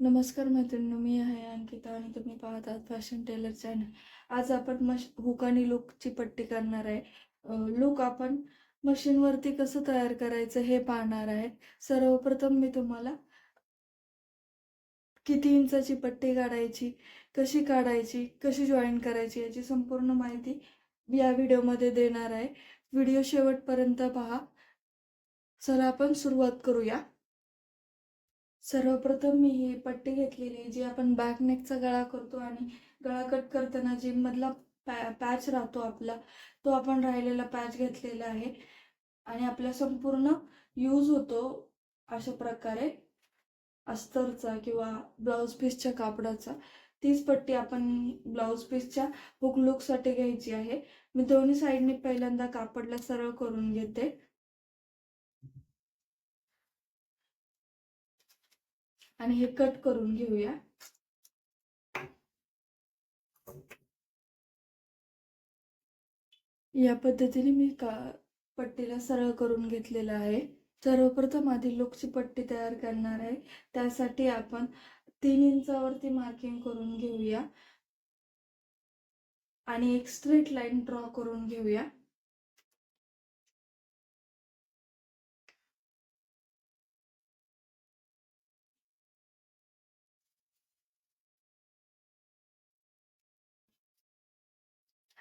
नमस्कार मैत्रिणी मी आहे अंकिता आणि तुम्ही पाहत आहात फॅशन टेलर चॅनल आज आपण मश हुक आणि लुकची पट्टी करणार आहे. लुक आपण मशीनवरती कसं तयार करायचं हे पाहणार आहे. सर्वप्रथम मी तुम्हाला किती इंचाची पट्टी काढायची कशी काढायची कशी जॉईन करायची याची संपूर्ण माहिती या व्हिडिओमध्ये देणार आहे. व्हिडिओ शेवटपर्यंत पहा. चला आपण सुरुवात करूया. सर्वप्रथम मी ही पट्टी घेतलेली आहे जी आपण बॅक नेकचा गळा करतो आणि गळा कट करताना जे मधला पॅ पॅच राहतो आपला तो आपण राहिलेला पॅच घेतलेला आहे. आणि आपला संपूर्ण यूज होतो अशा प्रकारे अस्तरचा किंवा ब्लाऊज पीसच्या कापडाचा. तीच पट्टी आपण ब्लाऊज पीसच्या हुक लुकसाठी घ्यायची आहे. मी दोन्ही साईडने पहिल्यांदा कापडला सरळ करून घेते. आणि हे कट करून घेऊया. या पद्धतीने मी का पट्टीला सरळ करून घेतलेला आहे. सर्वप्रथम आधी लुकची पट्टी तयार करणार आहे. त्यासाठी आपण तीन इंचावरती मार्किंग करून घेऊया. आणि एक स्ट्रेट लाईन ड्रॉ करून घेऊया.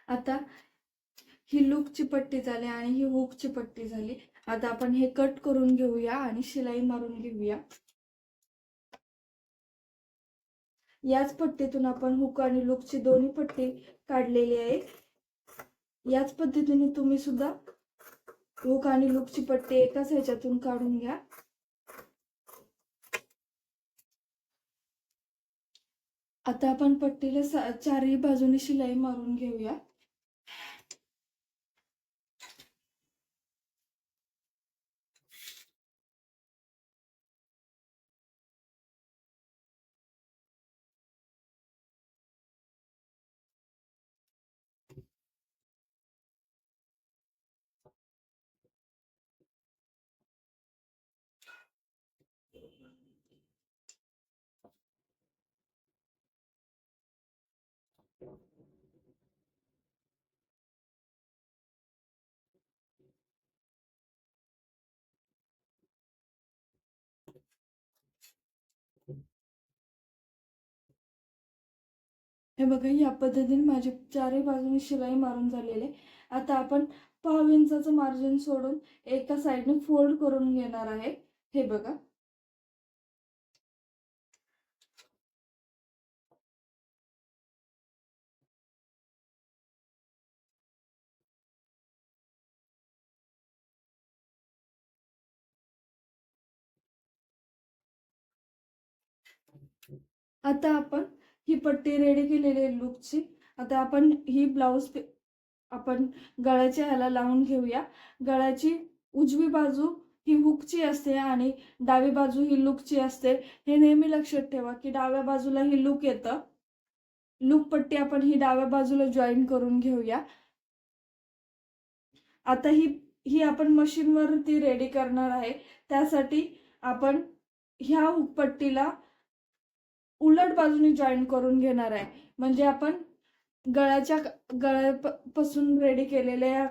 आता ही लूकची पट्टी झाली आणि ही हुकची पट्टी झाली. आता आपण हे कट करून घेऊया आणि शिलाई मारून घेऊया याच पट्टीतून आपण हुक आणि लूकची दोन्ही पट्टी काढलेली आहे याच पद्धतीने तुम्ही सुद्धा हुक आणि लूकची पट्टी एकाच ह्याच्यातून काढून घ्या. आता आपण पट्टीला चारही बाजूने शिलाई मारून घेऊया. हे बघा या पद्धतीने माझी चारही बाजूने शिलाई मारून झालेले आता आपण पाव इंचाचं मार्जिन सोडून एका साईडने फोल्ड करून घेणार आहे. हे बघा. आता आपण ही पट्टी रेडी केलेली आहे लुकची आता आपण ही ब्लाऊज आपण गळ्याच्या ह्याला लावून घेऊया. गळ्याची उजवी बाजू ही हुकची असते आणि डावी बाजू ही लुकची असते. हे नेहमी लक्षात ठेवा की डाव्या बाजूला ही लुक येतं. लुक पट्टी आपण ही डाव्या बाजूला जॉईन करून घेऊया. आता ही ही आपण मशीनवरती रेडी करणार आहे. त्यासाठी आपण ह्या हुक पट्टीला उलट बाजूने जॉईन करून घेणार आहे. म्हणजे आपण गळ्याच्या गळ्यापासून रेडी केलेल्या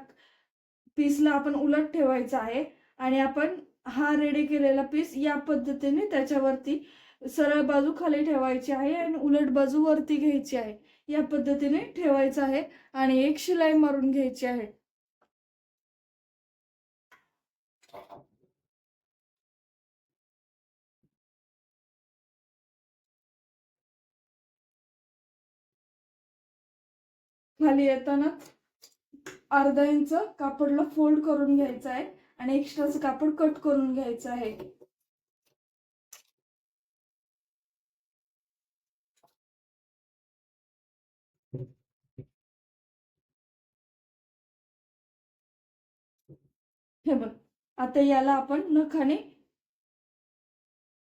पीसला आपण उलट ठेवायचा आहे. आणि आपण हा रेडी केलेला पीस या पद्धतीने त्याच्यावरती सरळ बाजू खाली ठेवायची आहे आणि उलट बाजू वरती घ्यायची आहे. या पद्धतीने ठेवायचं आहे आणि एक शिलाई मारून घ्यायची आहे. खाली येताना अर्धा इंच कापडला फोल्ड करून घ्यायचं आहे आणि एक्स्ट्राचं कापड कट करून घ्यायचं आहे. हे बघ आता याला आपण नखाने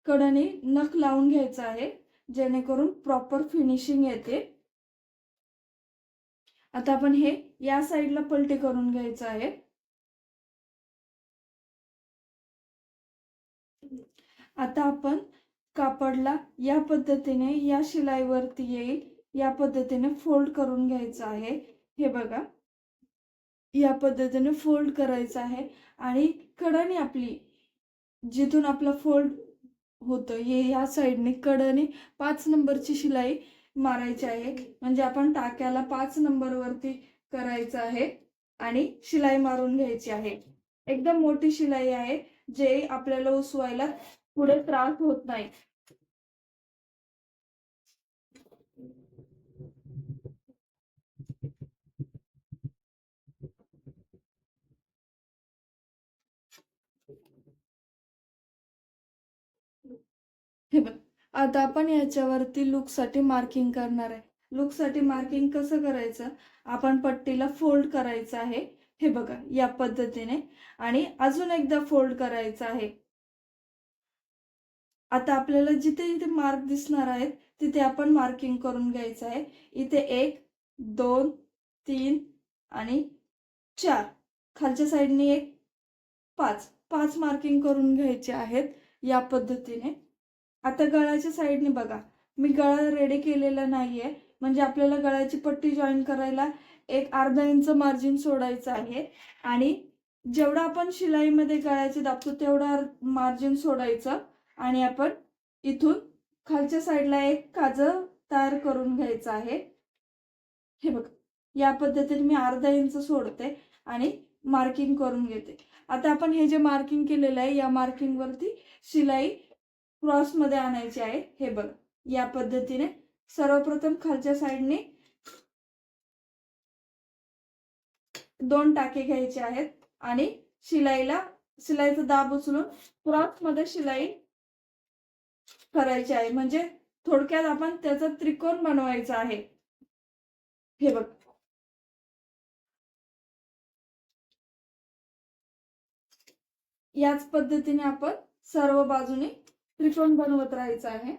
कडने नख लावून घ्यायचं आहे जेणेकरून प्रॉपर फिनिशिंग येते. आता आपण हे या साईडला पलटी करून घ्यायचं आहे. आता आपण कापडला या पद्धतीने या शिलाईवरती येईल या पद्धतीने फोल्ड करून घ्यायचं आहे. हे बघा. या पद्धतीने फोल्ड करायचं आहे आणि कडणी आपली जिथून आपला फोल्ड होतं हे या साईडने कडणी पाच नंबरची शिलाई मारायची आहे म्हणजे आपण टाक्याला पाच नंबरवरती करायचं आहे आणि शिलाई मारून घ्यायची आहे. एकदम मोठी शिलाई आहे जे आपल्याला उसवायला पुढे त्रास होत नाही हे बघ आता आपण याच्यावरती लुकसाठी मार्किंग करणार आहे. लुकसाठी मार्किंग कसं करायचं? आपण पट्टीला फोल्ड करायचं आहे. हे बघा या पद्धतीने. आणि अजून एकदा फोल्ड करायचं आहे. आता आपल्याला जिथे जिथे मार्क दिसणार आहेत तिथे आपण मार्किंग करून घ्यायचं आहे. इथे एक दोन तीन आणि चार. खालच्या साईडने एक पाच. पाच मार्किंग करून घ्यायचे आहेत या पद्धतीने. आता गळ्याच्या साईडने बघा. मी गळा रेडी केलेला नाहीये. म्हणजे आपल्याला गळ्याची पट्टी जॉईन करायला एक अर्धा इंच मार्जिन सोडायचं आहे. आणि जेवढं आपण शिलाईमध्ये गळ्याचे दाबतो तेवढा मार्जिन सोडायचं. आणि आपण इथून खालच्या साईडला एक काज तयार करून घ्यायचं आहे. हे बघ. या पद्धतीने मी अर्धा इंच सोडते आणि मार्किंग करून घेते. आता आपण हे जे मार्किंग केलेलं आहे या मार्किंग वरती शिलाई क्रॉसमध्ये आहे हे बघ या पद्धतीने सर्वप्रथम खालच्या साईडने दोन टाके घ्यायचे आहेत आणि शिलाईला शिलाईचा दाब उचलून क्रॉसमध्ये शिलाई करायची आहे. म्हणजे थोडक्यात आपण त्याचा त्रिकोण बनवायचा आहे. हे बघ. याच पद्धतीने आपण सर्व बाजूने त्रिकोण बनवत राहायचं आहे.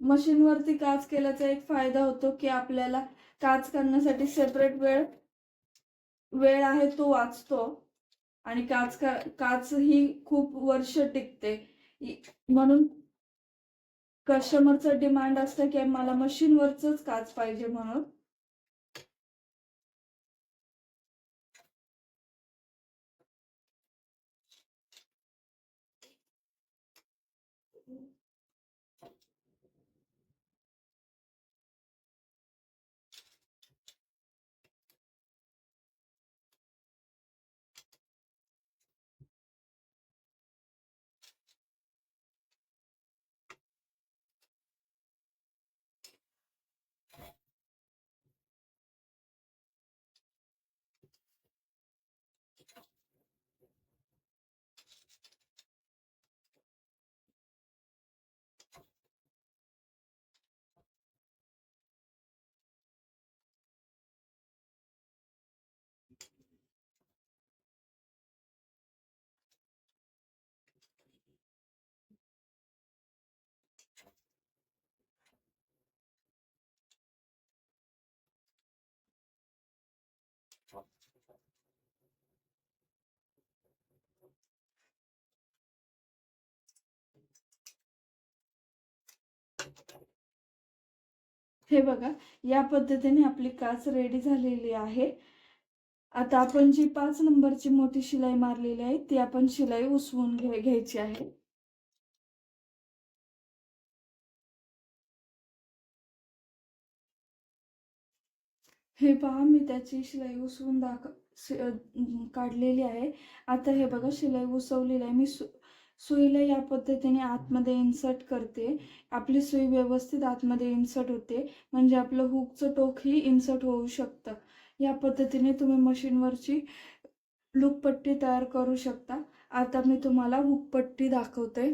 मशीनवरती काच केल्याचा एक फायदा होतो की आपल्याला काच करण्यासाठी सेपरेट वेळ वेळ आहे तो वाचतो. आणि काच काच ही खूप वर्ष टिकते. म्हणून कस्टमरचं डिमांड असतं की मला मशीनवरच काच पाहिजे म्हणून. हे बघा या पद्धतीने आपली काच रेडी झालेली आहे. आता आपण जी पाच नंबरची मोठी शिलाई मारलेली आहे ती आपण शिलाई उसवून घे घ्यायची आहे. हे पहा मी त्याची शिलाई उसवून दाख काढलेली आहे. आता हे बघा शिलाई उसवलेली आहे. मी सु सुईला या पद्धतीने आतमध्ये इन्सर्ट करते. आपली सुई व्यवस्थित आतमध्ये इन्सर्ट होते. म्हणजे आपलं हुकचं टोकही इन्सर्ट होऊ शकतं. या पद्धतीने तुम्ही मशीनवरची लूकपट्टी तयार करू शकता. आता मी तुम्हाला हुकपट्टी दाखवते.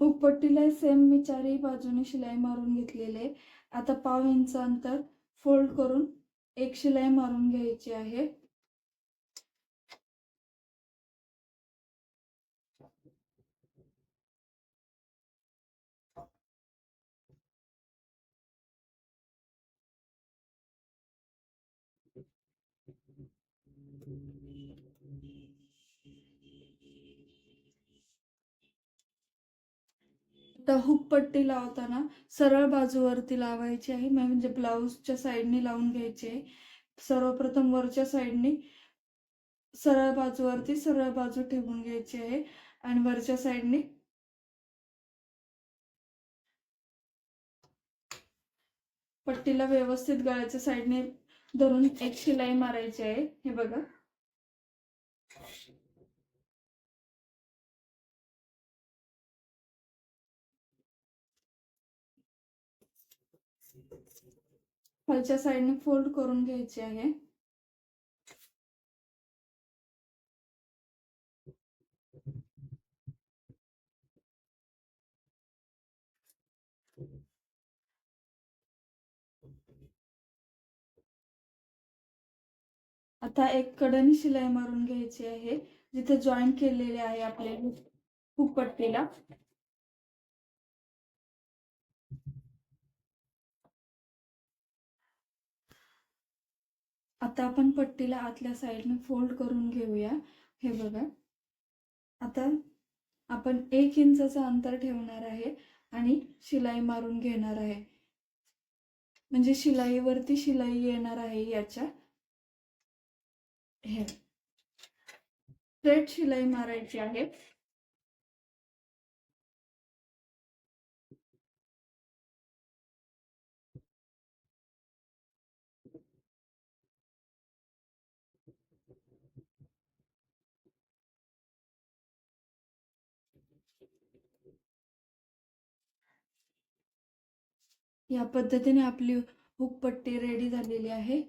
हुकपट्टीला सेम मी चारही बाजूने शिलाई मारून घेतलेले आता पाव इंच अंतर फोल्ड करून एक शिलाई मारून घ्यायची आहे. तर हुक पट्टी लावताना सरळ बाजूवरती लावायची आहे. म्हणजे ब्लाऊजच्या साईडने लावून घ्यायची आहे. सर्वप्रथम वरच्या साईडने सरळ बाजूवरती सरळ बाजू ठेवून घ्यायची आहे आणि वरच्या साईडने पट्टीला व्यवस्थित गळ्याच्या साईडने धरून एक शिलाई मारायची आहे. हे बघा. खालच्या साईडने फोल्ड करून घ्यायची आहे. आता एक कडनी शिलाई मारून घ्यायची आहे जिथे जॉईन केलेले आहे आपले हुक पट्टीला आता आपण पट्टीला आतल्या साईडने फोल्ड करून घेऊया. हे बघा. आता आपण एक इंचाचं अंतर ठेवणार आहे आणि शिलाई मारून घेणार आहे. म्हणजे शिलाईवरती शिलाई येणार आहे याच्या. हे. स्ट्रेट शिलाई मारायची आहे. या पद्धतीने आपली हुकपट्टी रेडी झालेली आहे.